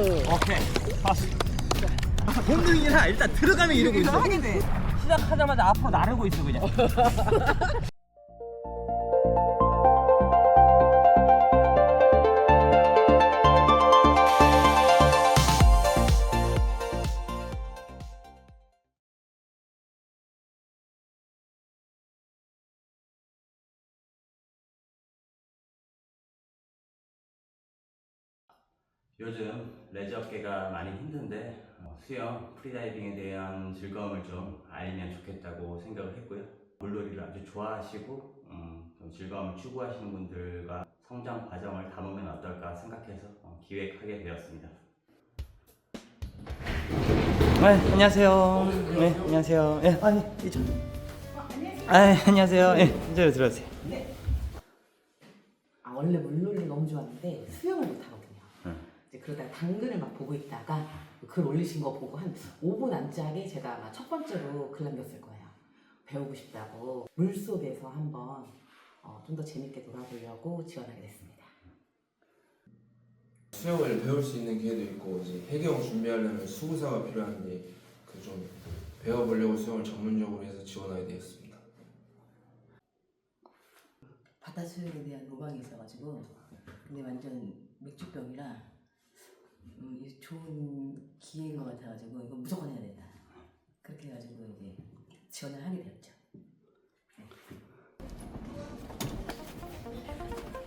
오케이. 봤어. 본능이라 일단 들어가면 이러고 있어. 하게 돼. 시작하자마자 앞으로 나르고 있어 그냥. 요즘 레저 업계가 많이 힘든데 어, 수영, 프리다이빙에 대한 즐거움을 좀 알리면 좋겠다고 생각을 했고요. 물놀이를 아주 좋아하시고 음, 좀 즐거움을 추구하시는 분들과 성장 과정을 담으면 어떨까 생각해서 어, 기획하게 되었습니다. 네, 안녕하세요. 네, 안녕하세요. 예, 아니, 이쪽. 아, 안녕하세요. 예, 이쪽으로 들어오세요. 아 원래 물놀이를 너무 좋아하는데 수영을 못 하거든요. 그러다가 당근을 막 보고 있다가 글 올리신 거 보고 한 5분 안짝에 제가 아마 첫 번째로 글 남겼을 거예요. 배우고 싶다고 물 속에서 한번 어, 좀 더 재밌게 놀아보려고 지원하게 됐습니다. 수영을 배울 수 있는 기회도 있고 이제 해경 준비하려면 수구사가 필요한데 그 좀 배워보려고 수영을 전문적으로 해서 지원하게 되었습니다. 바다 수영에 대한 로망이 있어가지고 근데 완전 맥주병이라 음, 좋은 기회인 것 같아가지고 이거 무조건 해야 된다 그렇게 해가지고 이제 지원을 하게 되었죠.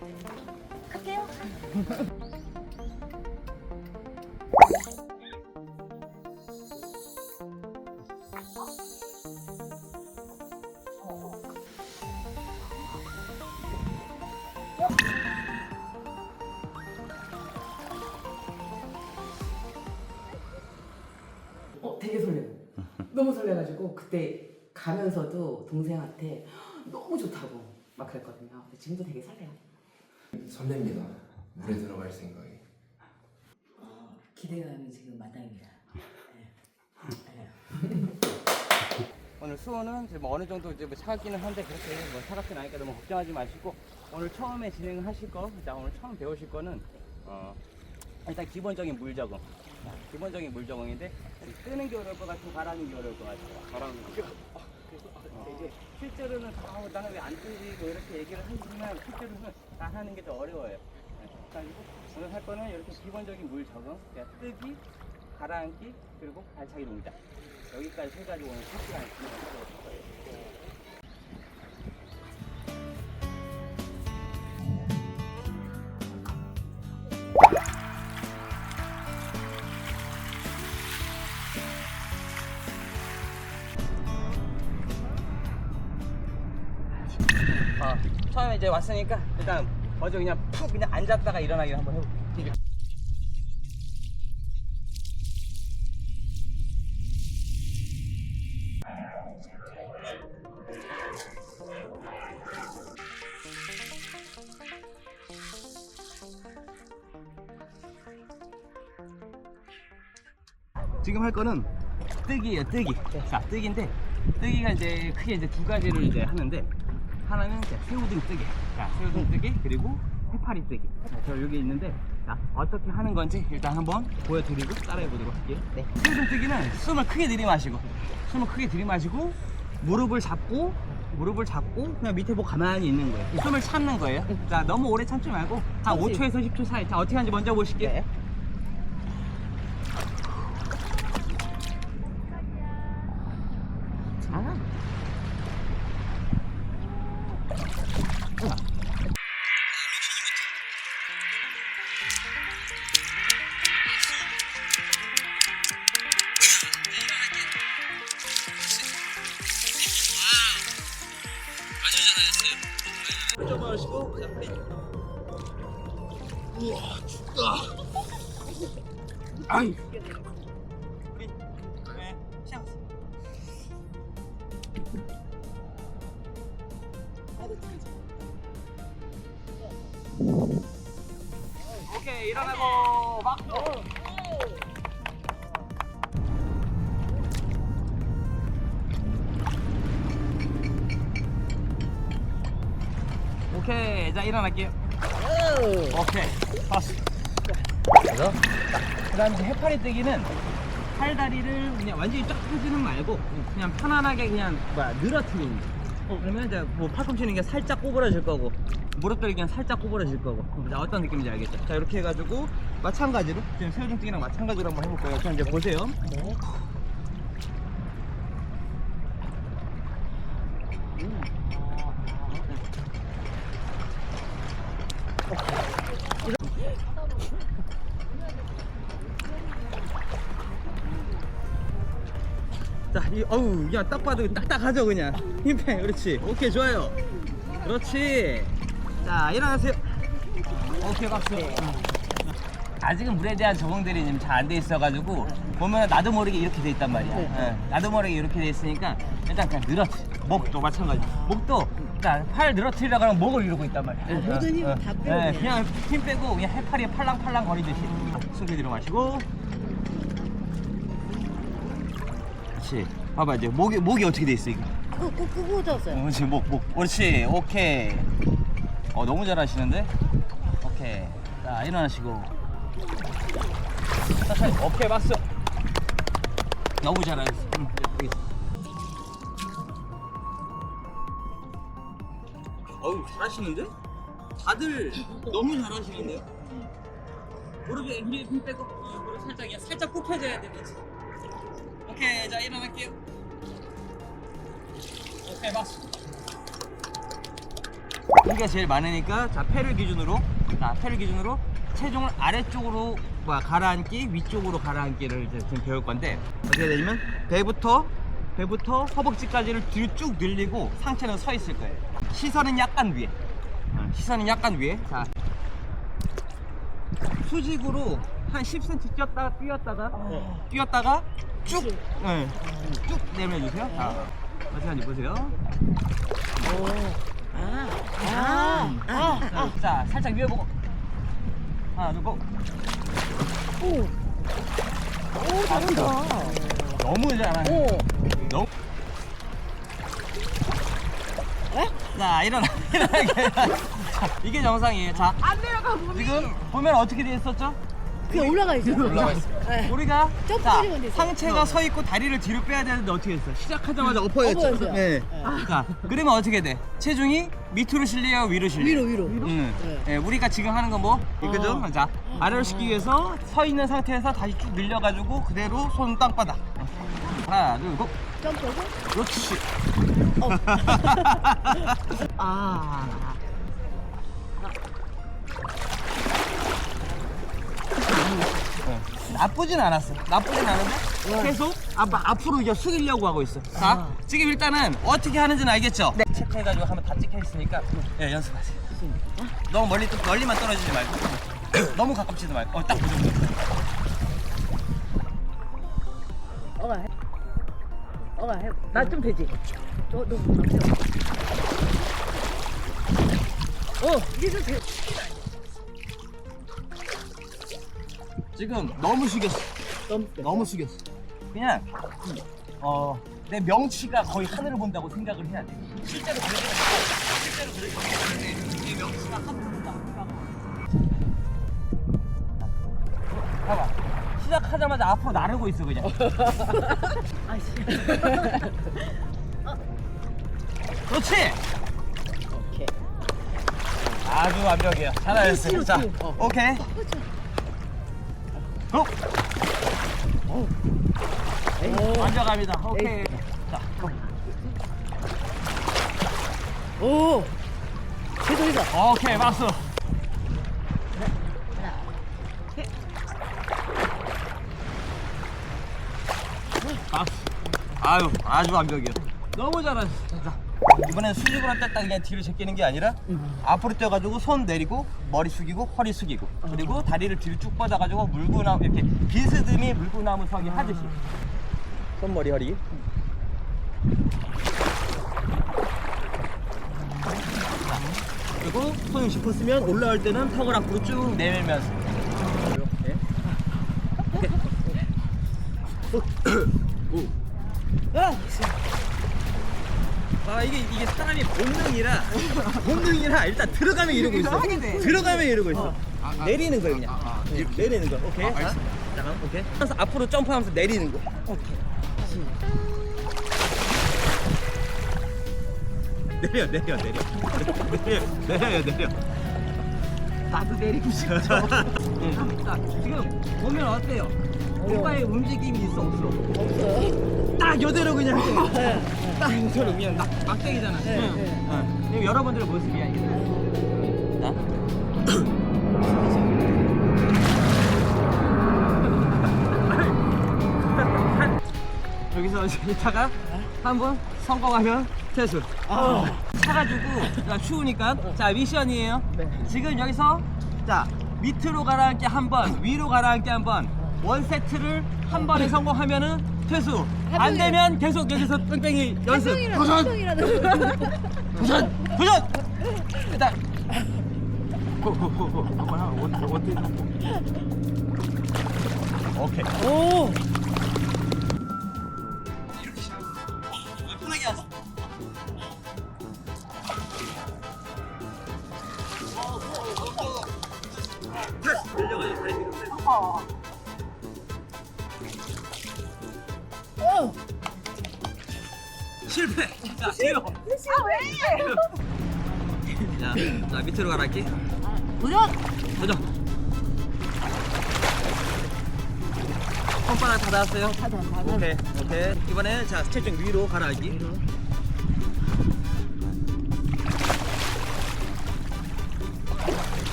어, 그때 가면서도 동생한테 너무 좋다고 막 그랬거든요. 근데 지금도 되게 설레요. 설렙니다. 물에 들어갈 생각이. 어, 기대감이 지금 마땅입니다. 네. 네. 오늘 수호는 이제 뭐 어느 정도 이제 뭐 차갑기는 한데 그렇게 뭐 차갑진 않으니까 너무 걱정하지 마시고 오늘 처음에 진행하실 거, 자 오늘 처음 배우실 거는 어 일단 기본적인 물 적응. 자, 기본적인 물 적응인데 뜨는 게 어려울 것 같고 가라는 게 어려울 것 같아요. 가라는 게. 어, 이제 실제로는 아, 나는 왜 안 뜨지 뭐 이렇게 얘기를 하지만 실제로는 다 하는 게 더 어려워요. 네, 그리고 오늘 할 거는 이렇게 기본적인 물 적응, 그러니까 뜨기, 가라앉기 그리고 발차기 동작. 여기까지 세 가지 오늘 3시간에 진행하도록 할 거예요. 이제 왔으니까 일단 먼저 그냥 푹 그냥 앉았다가 일어나기를 한번 해볼게요. 지금 할 거는 뜨기예요, 뜨기. 자, 뜨기인데 뜨기가 이제 크게 이제 두 가지를 이제 하는데 하나는 새우등 뜨기. 자, 새우등 뜨기 그리고 해파리 뜨기. 자, 저 여기 있는데 자, 어떻게 하는 건지 일단 한번 보여드리고 따라해 보도록 할게요. 네. 새우등 뜨기는 숨을 크게 들이마시고 숨을 크게 들이마시고 무릎을 잡고 무릎을 잡고 그냥 밑에 보고 가만히 있는 거예요. 숨을 참는 거예요. 자, 너무 오래 참지 말고 한 5초에서 10초 사이. 자, 어떻게 하는지 먼저 보실게요. 왼 우와 춥다. 아이 오케이 일어나고. 막 자 일어날게요 오케이 봤어 그래서 그 다음에 이제 해파리 뜨기는 팔다리를 그냥 완전히 쫙 펴지는 말고 그냥 편안하게 그냥 뭐야 늘어뜨리는 거. 어, 그러면 이제 뭐 팔꿈치는 이게 살짝 꼬부러질 거고 무릎도 그냥 살짝 꼬부러질 거고 자 어떤 느낌인지 알겠죠? 자 이렇게 해가지고 마찬가지로 지금 새우등뜨기랑 마찬가지로 한번 해볼 거예요. 자 이제 보세요. 자, 이, 어우, 야, 딱 봐도 딱딱하죠, 그냥. 힘빼, 그렇지. 오케이, 좋아요. 그렇지. 자, 일어나세요. 오케이, 박수. 아직은 물에 대한 적응들이 잘안 돼 있어가지고, 보면 나도 모르게 이렇게 돼 있단 말이야. 예, 나도 모르게 이렇게 돼 있으니까, 일단 그냥 늘어뜨. 목도 마찬가지. 목도, 자, 팔 늘어뜨리려고 하면 목을 이러고 있단 말이야. 모든 힘을 어, 다 어, 빼고 예, 그냥. 그냥 힘 빼고, 그냥 해파리에 팔랑팔랑 거리듯이. 숨기 뒤로 마시고, 그렇지. 봐봐 이제 목이 목이 어떻게 돼 있어 이거? 끄, 끄, 끄고 졌어요. 어, 지금 목 목. 그렇지. 오케이. 어 너무 잘하시는데. 오케이. 자 일어나시고. 천천히. 오케이 박수. 너무 잘하셨어. 응, 여기 있어. 어우 잘하시는데? 다들 너무 잘하시는데요? 무릎에 힘, 힘 빼고 어, 무릎 살짝 그냥 살짝 굽혀져야 돼. 그렇지. 오케이 자 일어날게요. 오케이 박수. 무게가 제일 많으니까 자 패를 기준으로 자 패를 기준으로 체중을 아래쪽으로 뭐야 가라앉기 위쪽으로 가라앉기를 이제 지금 배울 건데 어떻게 되냐면 배부터 배부터 허벅지까지를 뒤로 쭉 늘리고 상체는 서 있을 거예요. 시선은 약간 위에. 어, 시선은 약간 위에. 자 수직으로 한 10cm 뛰었다가 뛰었다가 뛰었다가 쭉, 네, 쭉 내밀어주세요. 자, 어떻게 하는지 보세요. 아, 아, 자, 자, 살짝 위에 보고. 하나, 둘, 고. 오. 오, 잘한다. 너무 잘하네. 오. 너무. 자, 일어나, 일어나게. 자, 이게 정상이에요. 자, 안 내려가, 지금 보면 어떻게 돼 있었죠? 그냥 올라가 있어. 올라가 있어요. 네. 우리가 점프 자, 때리면 되죠. 상체가 서 있고 다리를 뒤로 빼야 되는데 어떻게 했어? 시작하자마자 엎어였죠. 엎어졌어요. 네. 네. 자, 그러면 어떻게 돼? 체중이 밑으로 실려요, 위로 실려요? 위로, 위로. 응. 네. 예, 우리가 지금 하는 건 뭐? 이거죠? 아. 자, 아래로 시키기 위해서 서 있는 상태에서 다시 쭉 늘려가지고 그대로 손 땅바닥. 하나, 둘, 고. 점프하고. 그렇지. 어. 아. 나쁘진 않았어. 나쁘진 않은데 계속 앞, 앞으로 이제 숙이려고 하고 있어. 자, 지금 일단은 어떻게 하는지는 알겠죠? 네. 체크해가지고 하면 다 찍혀 있으니까 예, 연습하세요. 너무 멀리 또 멀리만 떨어지지 말고 너무 가깝지도 말고 어, 딱그 정도. 어가 해. 어가 해. 나 좀 되지. 저, 너 뭐, 안 돼. 어, 이게 좀 돼. 지금 너무 숙였어. 너무 숙였어. 그냥 어, 내 명치가 거의 하늘을 본다고 생각을 해야 돼. 실제로 않고 실제로 않고 내 명치가 하늘을 본다고 생각을 해. 봐봐. 시작하자마자 앞으로 나르고 있어 그냥. 아이씨. 그렇지. 오케이. 아주 완벽해요. 잘하셨어요. 뒤로, 자, 뒤 로. 어. 고. 오. 완벽합니다. 오케이. 자, 고. 오. 제대로다. 오케이 박수. 박수. 아유 아주 완벽이요. 너무 잘하셨어. 자, 이번엔 수직으로 딱 그냥 뒤로 제끼는 게 아니라 앞으로 뛰어가지고 손 내리고 머리 숙이고 허리 숙이고 그리고 다리를 뒤로 쭉 뻗어가지고 물구나무 이렇게 비스듬히 물구나무 서기 하듯이. 손 머리 허리. 그리고 손을 짚었으면 올라올 때는 턱을 앞으로 쭉 내밀면서. 이렇게. 아 이게 이게 사람이 본능이라 본능이라 일단 들어가면 이러고 있어. 들어가면 이러고 있어. 내리는 거예요 그냥. 네, 내리는 거. 오케이. 자, 잠깐 오케이. 그래서 앞으로 점프하면서 내리는 거. 오케이. 내려 내려 내려. 내려 내려요 내려. 나도 내리고 싶어. 응. 자 지금 보면 어때요? 오빠의 움직임이 있어 없어? 없어 딱 이대로 그냥 딱 이대로 그냥 막, 막대기잖아 응. 응. 이거 여러분들의 모습이야 이게 자. 여기서 이따가 한 번 성공하면 퇴수. 차가지고 자, 추우니까 자 미션이에요. 지금 여기서 자 밑으로 가라앉기 한 번, 위로 가라앉기 한 번. 원 세트를 한 번에 성공하면은 퇴수. 안 되면 계속 여기서 뺑뺑이 연습. 도전. 도전. 도전. 일단. 호호호호. 한번 하고 어때? 오케이. 오. 편하게 하자. 실패. 자, 뒤로. 자, 자 밑으로 가랄게. 도전. 도전. 손바닥 다 닿았어요? 다 닿았어. 오케이, 오케이. 이번에 자 체중 위로 가라앉기. 위로.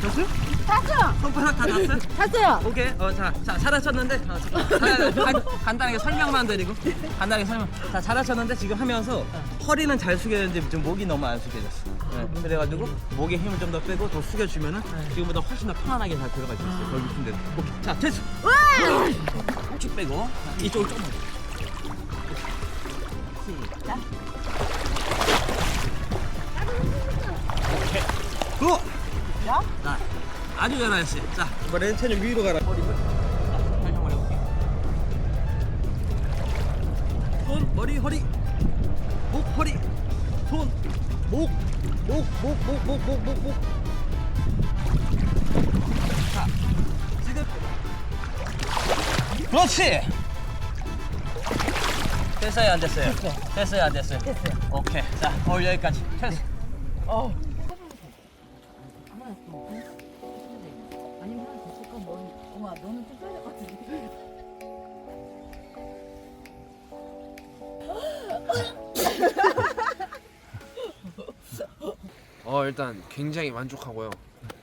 됐어요? 닿았어요. 손바닥 다 닿았어요? 탔어요. 오케이. 어, 자, 자, 잘하셨는데. 어, 자, 간, 간, 간단하게 설명만 드리고. 간단하게 설명. 자, 잘하셨는데 지금 하면서 허리는 잘 숙여야되는데 지금 목이 너무 안 숙여졌어. 네, 그래가지고 목에 힘을 좀 더 빼고 더 숙여주면은 지금보다 훨씬 더 편안하게 잘 들어갈 수 있어요. 거기 있는 데도. 오케이. 자, 됐어. 쭉 빼고 이쪽으로 좀. 시작. 오케이. 굿. 자, 아주 잘하셨어요. 자, 이번엔 체중 위로 가라. 머리, 머리. 자, 설명을 해볼게요. 손, 머리, 허리. 목, 허리. 손, 목, 목, 목, 목, 목, 목, 목, 목. 자, 지금. 그렇지. 됐어요, 안 됐어요? 됐어요, 안 됐어요? 됐어요. 오케이. 자, 오늘 여기까지. 됐어. 어. 어 일단 굉장히 만족하고요.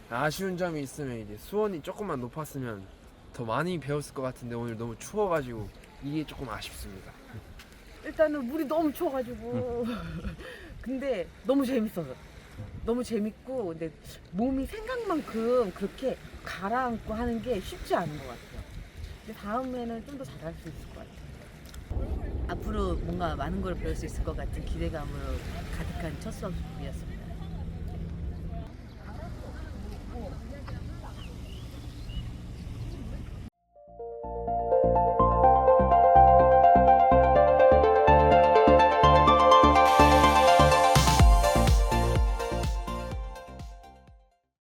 아쉬운 점이 있으면 이제 수온이 조금만 높았으면 더 많이 배웠을 것 같은데 오늘 너무 추워가지고 이게 조금 아쉽습니다. 일단은 물이 너무 추워가지고 근데 너무 재밌어서 너무 재밌고 근데 몸이 생각만큼 그렇게 가라앉고 하는 게 쉽지 않은 것 같아요. 근데 다음에는 좀 더 잘할 수 있을 것 같아요. 앞으로 뭔가 많은 걸 배울 수 있을 것 같은 기대감으로 가득한 첫 수업이었습니다.